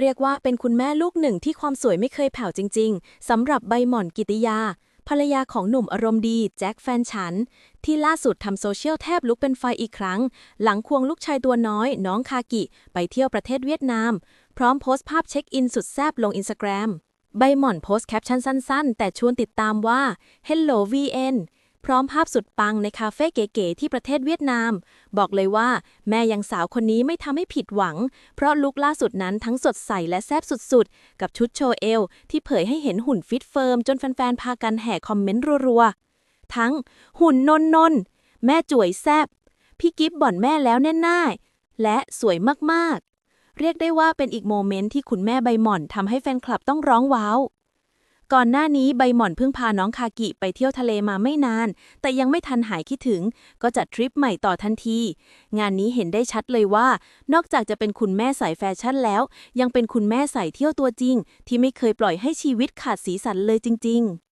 เรียกว่าเป็นคุณแม่ลูกหนึ่งที่ความสวยไม่เคยแผ่วจริง ๆสำหรับใบหม่อนกิติยา ภรรยาของหนุ่มอารมณ์ดี แจ็คแฟนฉัน ที่ล่าสุดทำโซเชียลแทบลุกเป็นไฟอีกครั้ง หลังควงลูกชายตัวน้อย น้องคากิ ไปเที่ยวประเทศเวียดนาม พร้อมโพสต์ภาพเช็คอินสุดแซ่บลงอินสตาแกรมใบหม่อนโพสต์แคปชั่นสั้น ๆ แต่ชวนติดตามว่า Hello VN พร้อมภาพสุดปังในคาเฟ่เก๋ๆที่ประเทศเวียดนาม บอกเลยว่า แม่ยังสาวคนนี้ไม่ทำให้ผิดหวัง เพราะลุคล่าสุดนั้นทั้งสดใสและแซ่บสุดๆ กับชุดโชว์เอวที่เผยให้เห็นหุ่นฟิตเฟิร์ม จนแฟนๆ พากันแห่คอมเมนต์รัวๆ ทั้งหุ่นนนนนแม่จ่วยแซบพี่กิฟบ่อนแม่แล้วแน่ๆและสวยมากๆ เรียกได้ว่าเป็นอีกโมเมนต์ที่คุณแม่ใบหม่อนทำให้แฟนคลับต้องร้องว้าว ก่อนหน้านี้ใบหม่อนเพิ่งพาน้องคากิไปเที่ยวทะเลมาไม่นาน แต่ยังไม่ทันหายคิดถึง ก็จัดทริปใหม่ต่อทันที งานนี้เห็นได้ชัดเลยว่า นอกจากจะเป็นคุณแม่สายแฟชั่นแล้ว ยังเป็นคุณแม่สายเที่ยวตัวจริง ที่ไม่เคยปล่อยให้ชีวิตขาดสีสันเลยจริง ๆ